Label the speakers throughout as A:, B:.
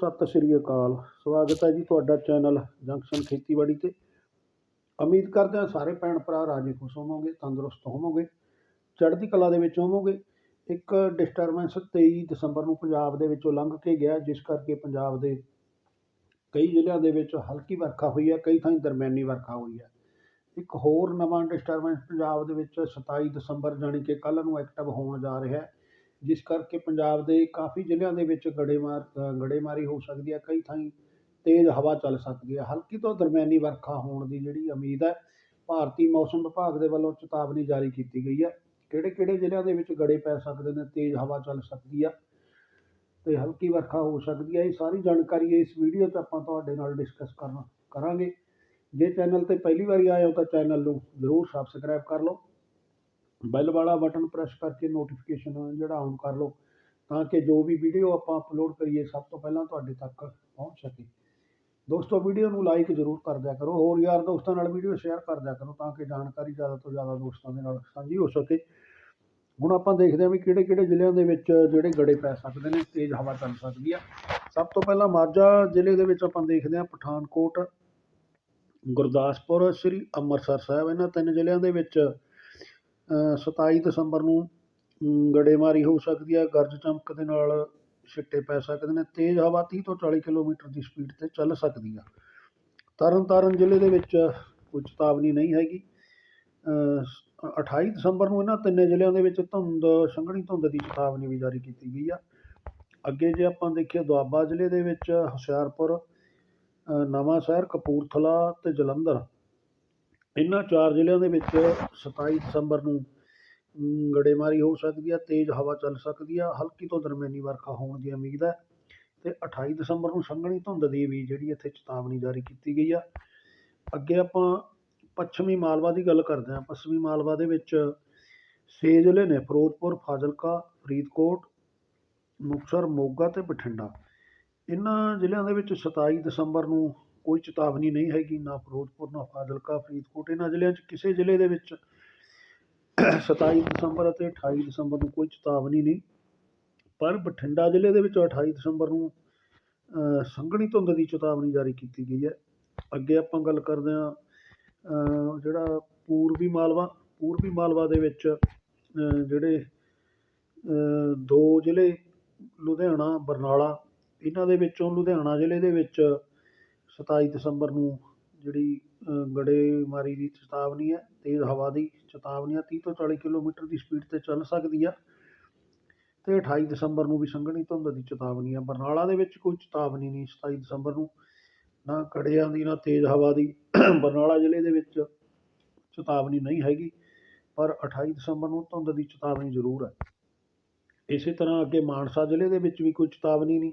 A: ਸਤਿ ਸ੍ਰੀ ਅਕਾਲ। ਸਵਾਗਤ ਹੈ ਜੀ ਤੁਹਾਡਾ ਚੈਨਲ ਜੰਕਸ਼ਨ ਖੇਤੀਬਾੜੀ ਤੇ। ਉਮੀਦ ਕਰਦੇ ਹਾਂ ਸਾਰੇ ਭੈਣ ਭਰਾ ਰਾਜੀ ਖੁਸ਼ ਹੋਵੋਗੇ, ਤੰਦਰੁਸਤ ਹੋਵੋਗੇ, ਚੜ੍ਹਦੀ ਕਲਾ ਦੇ ਵਿੱਚ ਹੋਵੋਗੇ। ਇੱਕ ਡਿਸਟਰਬੈਂਸ 23 ਦਸੰਬਰ ਨੂੰ ਪੰਜਾਬ ਦੇ ਵਿੱਚੋਂ ਲੰਘ ਕੇ ਗਿਆ, ਜਿਸ ਕਰਕੇ ਪੰਜਾਬ ਦੇ ਕਈ ਜ਼ਿਲ੍ਹਿਆਂ ਦੇ ਵਿੱਚ ਹਲਕੀ ਵਰਖਾ ਹੋਈ ਹੈ, ਕਈ ਥਾਈਂ ਦਰਮਿਆਨੀ ਵਰਖਾ ਹੋਈ ਹੈ। ਇੱਕ ਹੋਰ ਨਵਾਂ ਡਿਸਟਰਬੈਂਸ ਪੰਜਾਬ ਦੇ ਵਿੱਚ 27 ਦਸੰਬਰ, ਜਾਣੀ ਕਿ ਕੱਲ੍ਹ ਨੂੰ ਐਕਟਿਵ ਹੋਣ ਜਾ ਰਿਹਾ ਹੈ। ਜਿਸ ਕਰਕੇ ਪੰਜਾਬ ਦੇ ਕਾਫੀ ਜ਼ਿਲ੍ਹਿਆਂ ਦੇ ਵਿੱਚ ਗੜੇਮਾਰ ਗੜੇਮਾਰੀ ਹੋ ਸਕਦੀ ਹੈ, ਕਈ ਥਾਈਂ ਤੇਜ਼ ਹਵਾ ਚੱਲ ਸਕਦੀ ਹੈ। ਹਲਕੀ ਤੋਂ ਦਰਮਿਆਨੀ ਵਰਖਾ ਹੋਣ ਦੀ ਜਿਹੜੀ ਉਮੀਦ ਹੈ, ਭਾਰਤੀ ਮੌਸਮ ਵਿਭਾਗ ਦੇ ਵੱਲੋਂ ਚੇਤਾਵਨੀ ਜਾਰੀ ਕੀਤੀ ਗਈ ਹੈ। ਕਿਹੜੇ ਕਿਹੜੇ ਜ਼ਿਲ੍ਹਿਆਂ ਦੇ ਵਿੱਚ ਗੜੇ ਪੈ ਸਕਦੇ ਨੇ, ਤੇਜ਼ ਹਵਾ ਚੱਲ ਸਕਦੀ ਹੈ ਤੇ ਹਲਕੀ ਵਰਖਾ ਹੋ ਸਕਦੀ ਹੈ, ਇਹ ਸਾਰੀ ਜਾਣਕਾਰੀ ਇਸ ਵੀਡੀਓ 'ਚ ਆਪਾਂ ਤੁਹਾਡੇ ਨਾਲ ਡਿਸਕਸ ਕਰਨਾ, ਕਰਾਂਗੇ। ਜੇ ਚੈਨਲ ਤੇ ਪਹਿਲੀ ਵਾਰੀ ਆਏ ਹੋ ਤਾਂ ਚੈਨਲ ਨੂੰ ਜ਼ਰੂਰ ਸਬਸਕ੍ਰਾਈਬ ਕਰ ਲਓ। ਬੈਲ ਵਾਲਾ ਬਟਨ ਪ੍ਰੈਸ ਕਰਕੇ ਨੋਟੀਫਿਕੇਸ਼ਨ ਜਿਹੜਾ ਆਨ ਕਰ ਲਓ, ਤਾਂ ਕਿ ਜੋ ਵੀ ਵੀਡੀਓ ਆਪਾਂ ਅਪਲੋਡ ਕਰੀਏ, ਸਭ ਤੋਂ ਪਹਿਲਾਂ ਤੁਹਾਡੇ ਤੱਕ ਪਹੁੰਚ ਸਕੇ। ਦੋਸਤੋ ਵੀਡੀਓ ਨੂੰ ਲਾਈਕ ਜ਼ਰੂਰ ਕਰ ਦਿਆ ਕਰੋ, ਹੋਰ ਯਾਰ ਦੋਸਤਾਂ ਨਾਲ ਵੀਡੀਓ ਸ਼ੇਅਰ ਕਰ ਦਿਆ ਕਰੋ, ਤਾਂ ਕਿ ਜਾਣਕਾਰੀ ਜ਼ਿਆਦਾ ਤੋਂ ਜ਼ਿਆਦਾ ਦੋਸਤਾਂ ਦੇ ਨਾਲ ਸਾਂਝੀ ਹੋ ਸਕੇ। ਹੁਣ ਆਪਾਂ ਦੇਖਦੇ ਹਾਂ ਵੀ ਕਿਹੜੇ ਕਿਹੜੇ ਜ਼ਿਲ੍ਹਿਆਂ ਦੇ ਵਿੱਚ ਜਿਹੜੇ ਗੜੇ ਪੈ ਸਕਦੇ ਨੇ, ਤੇਜ਼ ਹਵਾ ਚੱਲ ਸਕਦੀ ਆ। ਸਭ ਤੋਂ ਪਹਿਲਾਂ ਮਾਝਾ ਜ਼ਿਲ੍ਹੇ ਦੇ ਵਿੱਚ ਆਪਾਂ ਦੇਖਦੇ ਹਾਂ ਪਠਾਨਕੋਟ, ਗੁਰਦਾਸਪੁਰ, ਸ੍ਰੀ ਅੰਮ੍ਰਿਤਸਰ ਸਾਹਿਬ, ਇਹਨਾਂ ਤਿੰਨ ਜ਼ਿਲ੍ਹਿਆਂ ਦੇ ਵਿੱਚ ਸਤਾਈ ਦਸੰਬਰ ਨੂੰ ਗੜੇਮਾਰੀ ਹੋ ਸਕਦੀ ਹੈ ਗਰਜ ਚਮਕ ਦੇ ਨਾਲ ਛਿੱਟੇ ਪੈ ਸਕਦੇ ਨੇ। ਤੇਜ਼ ਹਵਾ 30 ਤੋਂ 40 ਕਿਲੋਮੀਟਰ ਦੀ ਸਪੀਡ ਤੇ ਚੱਲ ਸਕਦੀ ਆ। ਤਰਨਤਾਰਨ ਜ਼ਿਲ੍ਹੇ ਦੇ ਵਿੱਚ ਕੋਈ ਚੇਤਾਵਨੀ ਨਹੀਂ ਹੈਗੀ। ਅ, 28 ਦਸੰਬਰ ਨੂੰ ਇਹਨਾਂ ਤਿੰਨੇ ਜ਼ਿਲ੍ਹਿਆਂ ਦੇ ਵਿੱਚ ਧੁੰਦ ਸੰਘਣੀ ਧੁੰਦ ਦੀ ਚੇਤਾਵਨੀ ਵੀ ਜਾਰੀ ਕੀਤੀ ਗਈ ਆ। ਅੱਗੇ ਜੇ ਆਪਾਂ ਦੇਖੀਏ ਦੁਆਬਾ ਜ਼ਿਲ੍ਹੇ ਦੇ ਵਿੱਚ ਹੁਸ਼ਿਆਰਪੁਰ ਅ, ਨਵਾਂ ਸ਼ਹਿਰ ਕਪੂਰਥਲਾ ਤੇ ਜਲੰਧਰ ਇਹਨਾਂ ਚਾਰ ਜ਼ਿਲ੍ਹਿਆਂ ਦੇ ਵਿੱਚ 27 ਦਸੰਬਰ ਨੂੰ ਗੜੇਮਾਰੀ ਹੋ ਸਕਦੀ ਹੈ ਤੇਜ਼ ਹਵਾ ਚੱਲ ਸਕਦੀ ਆ, ਹਲਕੀ ਤੋਂ ਦਰਮਿਆਨੀ ਵਰਖਾ ਹੋਣ ਦੀ ਉਮੀਦ ਹੈ ਤੇ 28 ਦਸੰਬਰ ਨੂੰ ਸੰਘਣੀ ਧੁੰਦ ਦੀ ਵੀ ਜਿਹੜੀ ਇੱਥੇ ਚੇਤਾਵਨੀ ਜਾਰੀ ਕੀਤੀ ਗਈ ਆ। ਅੱਗੇ ਆਪਾਂ ਪੱਛਮੀ ਮਾਲਵਾ ਦੀ ਗੱਲ ਕਰਦੇ ਹਾਂ। ਪੱਛਮੀ ਮਾਲਵਾ ਦੇ ਵਿੱਚ ਛੇ ਜ਼ਿਲ੍ਹੇ ਨੇ, ਫਿਰੋਜ਼ਪੁਰ, ਫਾਜ਼ਿਲਕਾ, ਫਰੀਦਕੋਟ, ਮੁਕਤਸਰ, ਮੋਗਾ ਤੇ ਬਠਿੰਡਾ। ਇਹਨਾਂ ਜ਼ਿਲ੍ਹਿਆਂ ਦੇ ਵਿੱਚ 27 ਦਸੰਬਰ ਨੂੰ ਕੋਈ ਚੇਤਾਵਨੀ ਨਹੀਂ ਹੈਗੀ, ਨਾ ਫਿਰੋਜ਼ਪੁਰ, ਨਾ ਫਾਜ਼ਿਲਕਾ, ਫਰੀਦਕੋਟ, ਇਹਨਾਂ ਜ਼ਿਲ੍ਹਿਆਂ 'ਚ, ਕਿਸੇ ਜ਼ਿਲ੍ਹੇ ਦੇ ਵਿੱਚ 27 ਦਸੰਬਰ ਅਤੇ 28 ਦਸੰਬਰ ਨੂੰ ਕੋਈ ਚੇਤਾਵਨੀ ਨਹੀਂ। ਪਰ ਬਠਿੰਡਾ ਜ਼ਿਲ੍ਹੇ ਦੇ ਵਿੱਚ 28 ਦਸੰਬਰ ਨੂੰ ਸੰਘਣੀ ਧੁੰਦ ਦੀ ਚੇਤਾਵਨੀ ਜਾਰੀ ਕੀਤੀ ਗਈ ਹੈ। ਅੱਗੇ ਆਪਾਂ ਗੱਲ ਕਰਦੇ ਹਾਂ ਜਿਹੜਾ ਪੂਰਬੀ ਮਾਲਵਾ ਪੂਰਬੀ ਮਾਲਵਾ ਦੇ ਵਿੱਚ ਜਿਹੜੇ ਦੋ ਜ਼ਿਲ੍ਹੇ, ਲੁਧਿਆਣਾ, ਬਰਨਾਲਾ, ਇਹਨਾਂ ਦੇ ਵਿੱਚੋਂ ਲੁਧਿਆਣਾ ਜ਼ਿਲ੍ਹੇ ਦੇ ਵਿੱਚ 27 ਦਸੰਬਰ ਨੂੰ ਜਿਹੜੀ ਗੜੇਮਾਰੀ ਦੀ ਚੇਤਾਵਨੀ ਹੈ, ਤੇਜ਼ ਹਵਾ ਦੀ ਚੇਤਾਵਨੀ ਹੈ 30 ਤੋਂ 40 ਕਿਲੋਮੀਟਰ ਦੀ ਸਪੀਡ ਤੇ ਚੱਲ ਸਕਦੀ ਆ ਅਤੇ ਅਠਾਈ ਦਸੰਬਰ ਨੂੰ ਵੀ ਸੰਘਣੀ ਧੁੰਦ ਦੀ ਚੇਤਾਵਨੀ ਆ ਬਰਨਾਲਾ ਦੇ ਵਿੱਚ ਕੋਈ ਚੇਤਾਵਨੀ ਨਹੀਂ 27 ਦਸੰਬਰ ਨੂੰ, ਨਾ ਕੜਿਆਂ ਦੀ, ਨਾ ਤੇਜ਼ ਹਵਾ ਦੀ। ਬਰਨਾਲਾ ਜ਼ਿਲ੍ਹੇ ਦੇ ਵਿੱਚ ਚੇਤਾਵਨੀ ਨਹੀਂ ਹੈਗੀ, ਪਰ 28 ਦਸੰਬਰ ਨੂੰ ਧੁੰਦ ਦੀ ਚੇਤਾਵਨੀ ਜ਼ਰੂਰ ਹੈ। ਇਸੇ ਤਰ੍ਹਾਂ ਅੱਗੇ ਮਾਨਸਾ ਜ਼ਿਲ੍ਹੇ ਦੇ ਵਿੱਚ ਵੀ ਕੋਈ ਚੇਤਾਵਨੀ ਨਹੀਂ।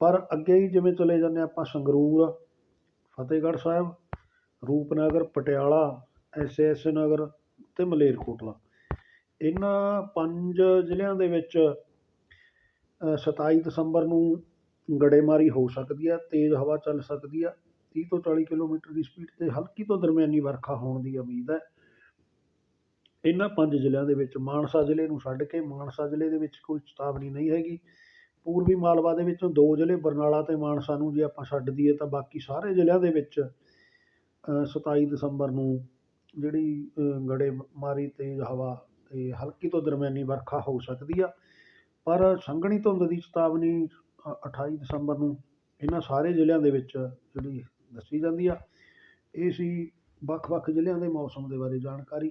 A: ਪਰ ਅੱਗੇ ਹੀ ਜਿਵੇਂ ਚਲੇ ਜਾਂਦੇ ਆਪਾਂ ਸੰਗਰੂਰ, ਫਤਿਹਗੜ੍ਹ ਸਾਹਿਬ, ਰੂਪਨਗਰ, ਪਟਿਆਲਾ, ਐਸ ਨਗਰ ਅਤੇ ਮਲੇਰਕੋਟਲਾ। ਇਹਨਾਂ ਪੰਜ ਜ਼ਿਲ੍ਹਿਆਂ ਦੇ ਵਿੱਚ ਸਤਾਈ ਦਸੰਬਰ ਨੂੰ ਗੜੇਮਾਰੀ ਹੋ ਸਕਦੀ ਹੈ ਤੇਜ਼ ਹਵਾ ਚੱਲ ਸਕਦੀ ਹੈ ਤੀਹ ਤੋਂ 40 ਕਿਲੋਮੀਟਰ ਦੀ ਸਪੀਡ ਤੇ ਹਲਕੀ ਤੋਂ ਦਰਮਿਆਨੀ ਵਰਖਾ ਹੋਣ ਦੀ ਉਮੀਦ ਹੈ। ਇਹਨਾਂ ਪੰਜ ਜ਼ਿਲ੍ਹਿਆਂ ਦੇ ਵਿੱਚ ਮਾਨਸਾ ਜ਼ਿਲ੍ਹੇ ਨੂੰ ਛੱਡ ਕੇ ਮਾਨਸਾ ਜ਼ਿਲ੍ਹੇ ਦੇ ਵਿੱਚ ਕੋਈ ਚੇਤਾਵਨੀ ਨਹੀਂ ਹੈਗੀ। ਪੂਰਬੀ ਮਾਲਵਾ ਦੇ ਵਿੱਚੋਂ ਦੋ ਜ਼ਿਲ੍ਹੇ ਬਰਨਾਲਾ ਅਤੇ ਮਾਨਸਾ ਨੂੰ ਜੇ ਆਪਾਂ ਛੱਡ ਦਈਏ ਤਾਂ ਬਾਕੀ ਸਾਰੇ ਜ਼ਿਲ੍ਹਿਆਂ ਦੇ ਵਿੱਚ ਸਤਾਈ ਦਸੰਬਰ ਨੂੰ ਜਿਹੜੀ ਅ, ਗੜੇਮਾਰੀ ਤੇਜ਼ ਹਵਾ ਅਤੇ ਹਲਕੀ ਤੋਂ ਦਰਮਿਆਨੀ ਵਰਖਾ ਹੋ ਸਕਦੀ ਆ। ਪਰ ਸੰਘਣੀ ਧੁੰਦ ਦੀ ਚੇਤਾਵਨੀ ਅਠਾਈ ਦਸੰਬਰ ਨੂੰ ਇਹਨਾਂ ਸਾਰੇ ਜ਼ਿਲ੍ਹਿਆਂ ਦੇ ਵਿੱਚ ਜਿਹੜੀ ਦੱਸੀ ਜਾਂਦੀ ਆ। ਇਹ ਸੀ ਵੱਖ-ਵੱਖ ਜ਼ਿਲ੍ਹਿਆਂ ਦੇ ਮੌਸਮ ਦੇ ਬਾਰੇ ਜਾਣਕਾਰੀ।